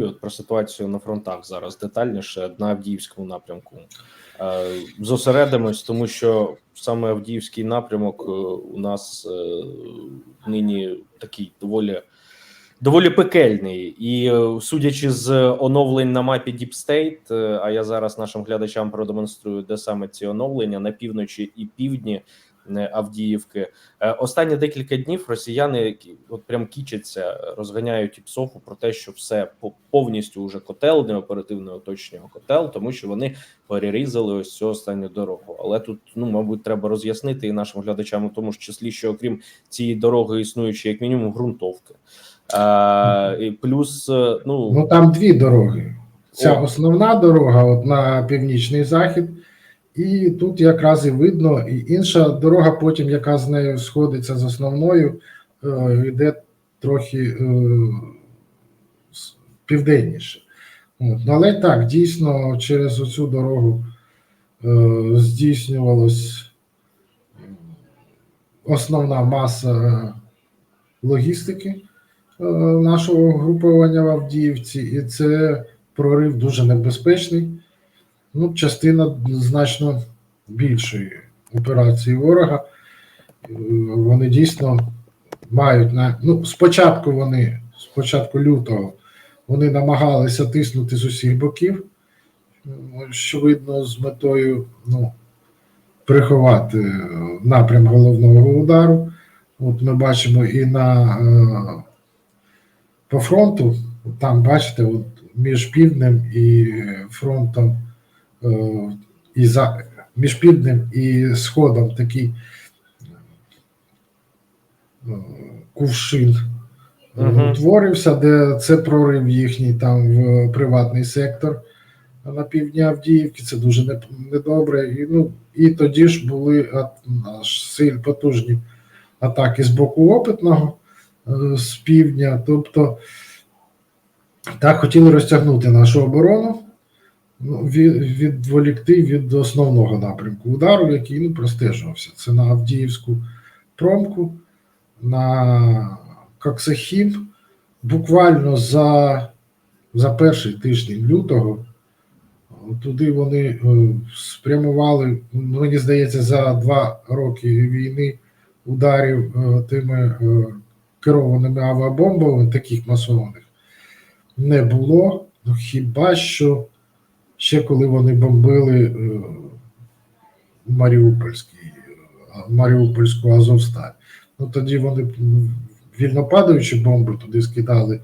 От про ситуацію на фронтах зараз детальніше на Авдіївському напрямку. Е, Зосередимось, тому що саме Авдіївський напрямок е, у нас е, нині такий доволі доволі пекельний. І судячи з оновлень на мапі Deep State, а я зараз нашим глядачам продемонструю, де саме ці оновлення на півночі і півдні Авдіївки. Е, Останні декілька днів росіяни от прям кічаться, розганяють іпсоху про те, що все по- повністю уже котел, не оперативне оточення котел, тому що вони перерізали ось цю останню дорогу. Але тут, ну мабуть, треба роз'яснити і нашим глядачам, у тому ж числі, що окрім цієї дороги існуючі як мінімум ґрунтовки. А, і плюс, е, ну, Ну там дві дороги. Ця О. основна дорога от на північний захід, і тут якраз і видно, і інша дорога, потім, яка з нею сходиться з основною, е, йде трохи е, південніше. Але так, дійсно, через оцю дорогу е, здійснювалась основна маса логістики нашого груповання в Авдіївці, і це прорив дуже небезпечний. Ну, частина значно більшої операції ворога. Е, Вони дійсно мають на. Ну, спочатку вони, спочатку лютого, вони намагалися тиснути з усіх боків, очевидно, з метою ну, приховати е, напрям головного удару. От ми бачимо і на е, по фронту, там бачите, от між півднем і фронтом, і за, між півднем і сходом такий е, кувшин е, Мгм. утворився, де це прорив їхній там в приватний сектор на півдні Авдіївки. Це дуже недобре. І, ну, і тоді ж були аж силь потужні атаки з боку опитного е, з півдня. Тобто так хотіли розтягнути нашу оборону, ну, від, відволікти від основного напрямку удару, який ну, простежувався. Це на Авдіївську промку, на Коксахім. Буквально за, за перший тиждень лютого туди вони е, спрямували, мені здається, за два роки війни ударів е, тими е, керованими авіабомбами, таких масованих, не було. Ну, хіба що ще коли вони бомбили е, Маріупольський, е, Маріупольську Азовсталь. Ну тоді вони м, вільно падаючі бомби туди скидали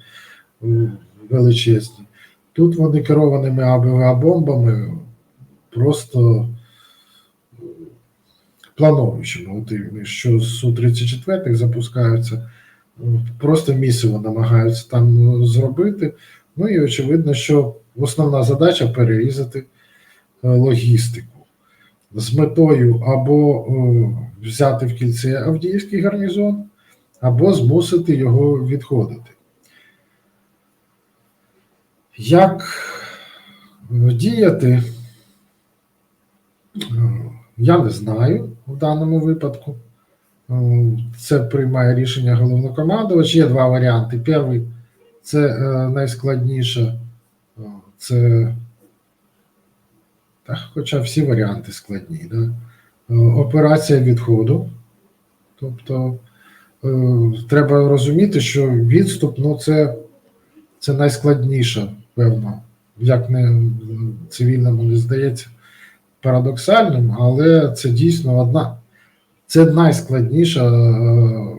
е, величезні. Тут вони керованими авіабомбами просто е, плановищами, що з Су-34 запускаються, просто місиво намагаються там е, зробити. Ну і очевидно, що основна задача перерізати е, логістику з метою або е, взяти в кільце Авдіївський гарнізон, або змусити його відходити. Як е, діяти, я не знаю в даному випадку. Це приймає рішення головнокомандувач. Є два варіанти. Перший це найскладніше, це та, хоча всі варіанти складні. Да? Е, Операція відходу. Тобто е, треба розуміти, що відступ ну, це, це найскладніше, певно, як не цивільному не здається парадоксальним, але це дійсно одна. Це найскладніша е,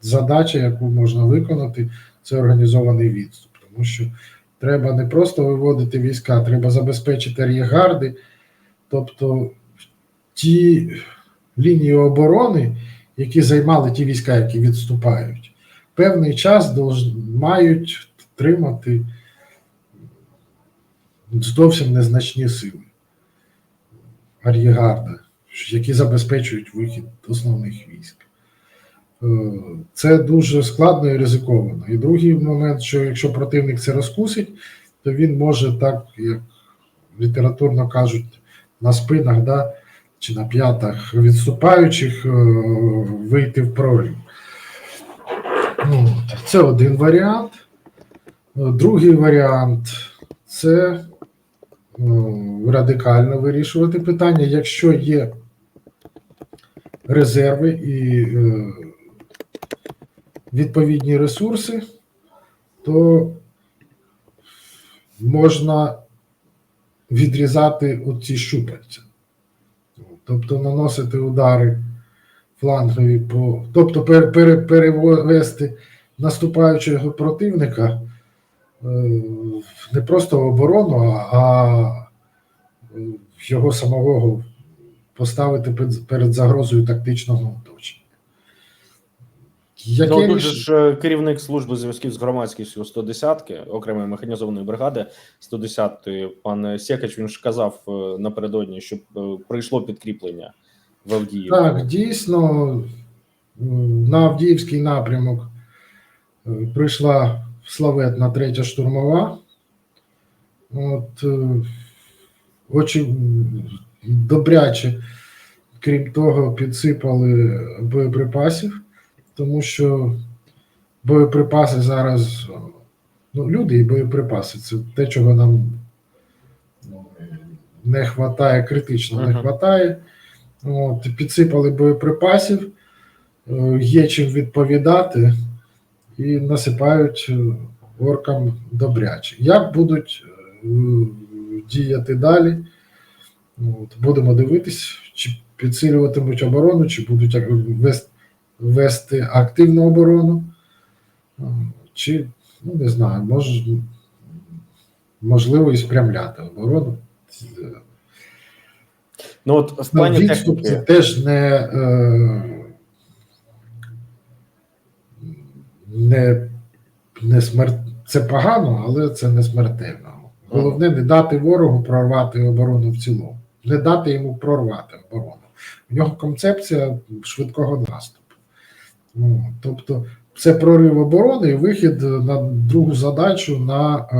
задача, яку можна виконати, це організований відступ. Тому що треба не просто виводити війська, треба забезпечити ар'єгарди, тобто ті лінії оборони, які займали ті війська, які відступають, певний час мають тримати зовсім незначні сили ар'єгарда, які забезпечують вихід основних військ. Е, Це дуже складно і ризиковано. І другий момент, що якщо противник це розкусить, то він може так, як літературно кажуть, на спинах да, чи на п'ятах відступаючих е, вийти в прорив. Ну, Це один варіант. Другий варіант це радикально вирішувати питання, якщо є резерви і е, відповідні ресурси, то можна відрізати оці щупальця. Тобто наносити удари флангові по. Тобто пер, пере- перевести наступаючого противника е, не просто в оборону, а, його самого поставити перед загрозою тактичного оточення. Яке Ну, тут ж е, керівник служби зв'язків з громадськістю 110-ки, окремої механізованої бригади 110-ї, пан Сєкач, він ж казав е, напередодні, що е, прийшло підкріплення в Авдіївку. Так, дійсно, на Авдіївський напрямок прийшла славетна третя штурмова. От, очі добряче, крім того, підсипали боєприпасів, тому що боєприпаси зараз, ну, люди і боєприпаси це те, чого нам ну, не вистачає, критично не вистачає. От, підсипали боєприпасів, е, є чим відповідати, і насипають е, оркам добряче. Як будуть е, діяти далі? От, будемо дивитись, чи підсилюватимуть оборону, чи будуть ак- вес- вести активну оборону, е, чи, ну не знаю, може, можливо, і спрямляти оборону. Ну от в Ну, плані відступ це теж не, е, не, не смерт... Це погано, але це не смертельно. Головне не дати ворогу прорвати оборону в цілому, не дати йому прорвати оборону. У нього концепція швидкого наступу. Ну, тобто, це прорив оборони і вихід на другу задачу на, е,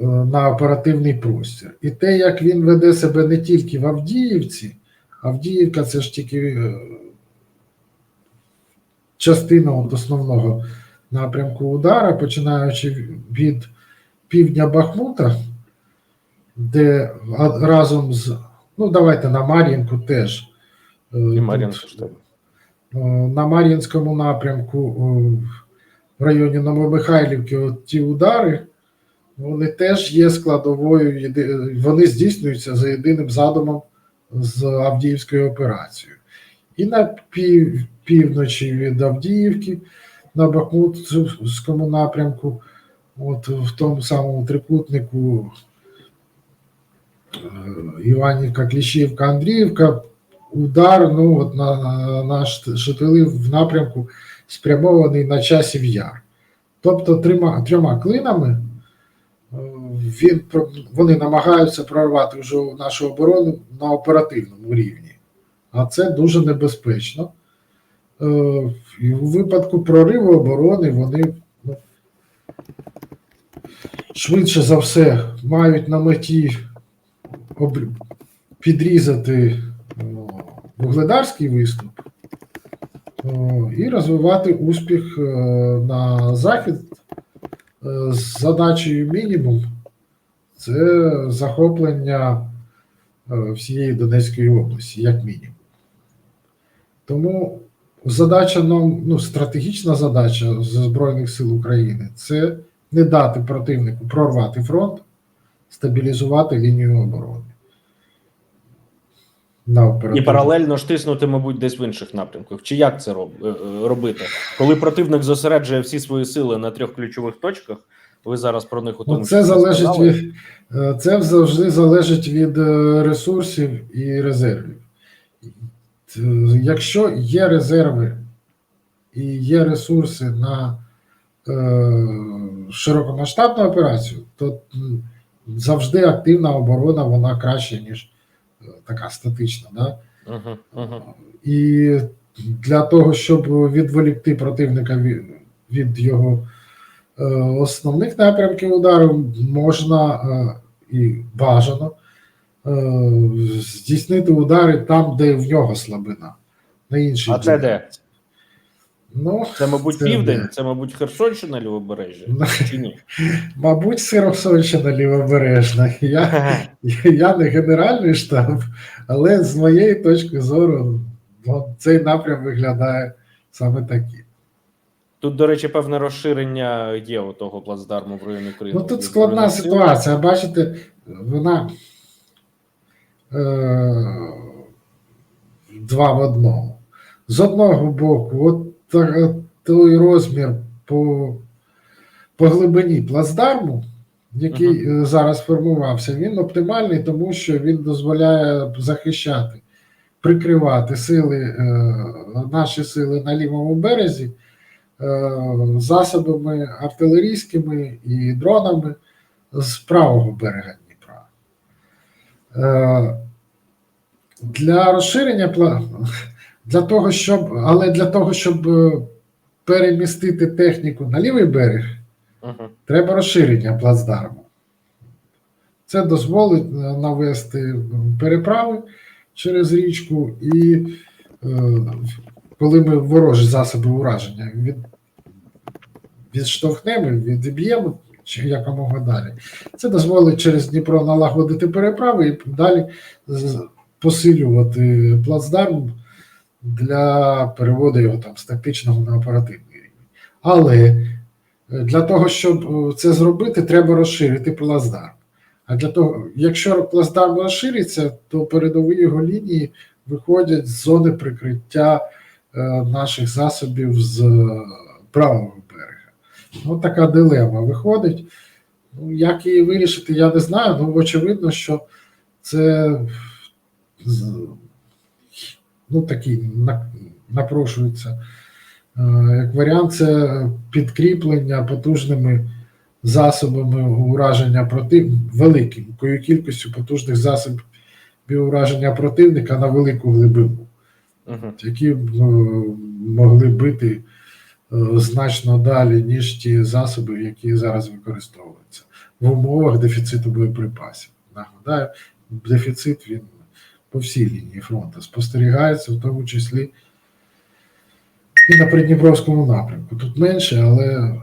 е, на оперативний простір. І те, як він веде себе не тільки в Авдіївці, Авдіївка це ж тільки е, частина от основного напрямку удара, починаючи від півдня Бахмута, де разом з. Ну, давайте на Мар'їнку теж. е, і тут, на Мар'їнському напрямку е, в районі Новомихайлівки ті удари, вони теж є складовою, вони здійснюються за єдиним задумом з Авдіївською операцією. І на пів, півночі від Авдіївки на Бахмутському напрямку, от в тому самому трикутнику е, Іванівка, Кліщівка, Андріївка, удар ну, от на, на, на шатили в напрямку спрямований на часів яр. Тобто трьома, трьома клинами е, він, вони намагаються прорвати вже нашу оборону на оперативному рівні. А це дуже небезпечно. Е, І у випадку прориву оборони вони ну, швидше за все мають на меті підрізати вугледарський виступ і розвивати успіх е, на захід е, з задачею мінімум це захоплення е, всієї Донецької області, як мінімум. Тому задача нам, ну, стратегічна задача Збройних сил України це не дати противнику прорвати фронт, стабілізувати лінію оборони. На І паралельно ж тиснути, мабуть, десь в інших напрямках. Чи як це роб, е, е, робити? Коли противник зосереджує всі свої сили на трьох ключових точках, ви зараз про них у тому це залежить сказали. від е, це завжди залежить від ресурсів і резервів. Якщо є резерви і є ресурси на е, широкомасштабну операцію, то завжди активна оборона вона краще, ніж така статична. Да? Uh -huh. І для того, щоб відволікти противника від, від його е, основних напрямків удару, можна е, і бажано е, здійснити удари там, де в нього слабина. На іншій А це де? Ну, Це, мабуть, Це південь, де? це, мабуть, Херсонщина лівобережжя, Ну, чи ні? мабуть, Сироксонщина лівобережна. Я, я не генеральний штаб, але з моєї точки зору ну, цей напрям виглядає саме такий. Тут, до речі, певне розширення є у того плацдарму в районі України. Ну тут складна ситуація. Бачите, вона е, два в одному. З одного боку, от той розмір по, по глибині плацдарму, який е, зараз формувався, він оптимальний, тому що він дозволяє захищати, прикривати сили, е, наші сили на лівому березі е, засобами артилерійськими і дронами з правого берега Дніпра. Для розширення пла- для того, щоб, але для того, щоб е, перемістити техніку на лівий берег, Угу. треба розширення плацдарму. Це дозволить е, навести переправи через річку, і е, коли ми ворожі засоби ураження від, відштовхнемо, відіб'ємо чи якомога далі, це дозволить через Дніпро налагодити переправи і далі посилювати плацдарм для переводу його там з тактичного на оперативний рівень. Але е, для того, щоб е, це зробити, треба розширити плацдарм. А для того, якщо плацдарм розшириться, то передові його лінії виходять з зони прикриття е, наших засобів з правого берега. Ну, така дилема виходить. Ну, як її вирішити, я не знаю. Ну, очевидно, що це ну, такий на- напрошується. Е, Як варіант, це підкріплення потужними засобами ураження против великою кількістю потужних засобів ураження противника на велику глибину, Угу. які е, могли бити е, значно далі, ніж ті засоби, які зараз використовуються в умовах дефіциту боєприпасів. Нагадаю, дефіцит він по всій лінії фронту спостерігається, в тому числі і на Придніпровському напрямку. Тут менше, але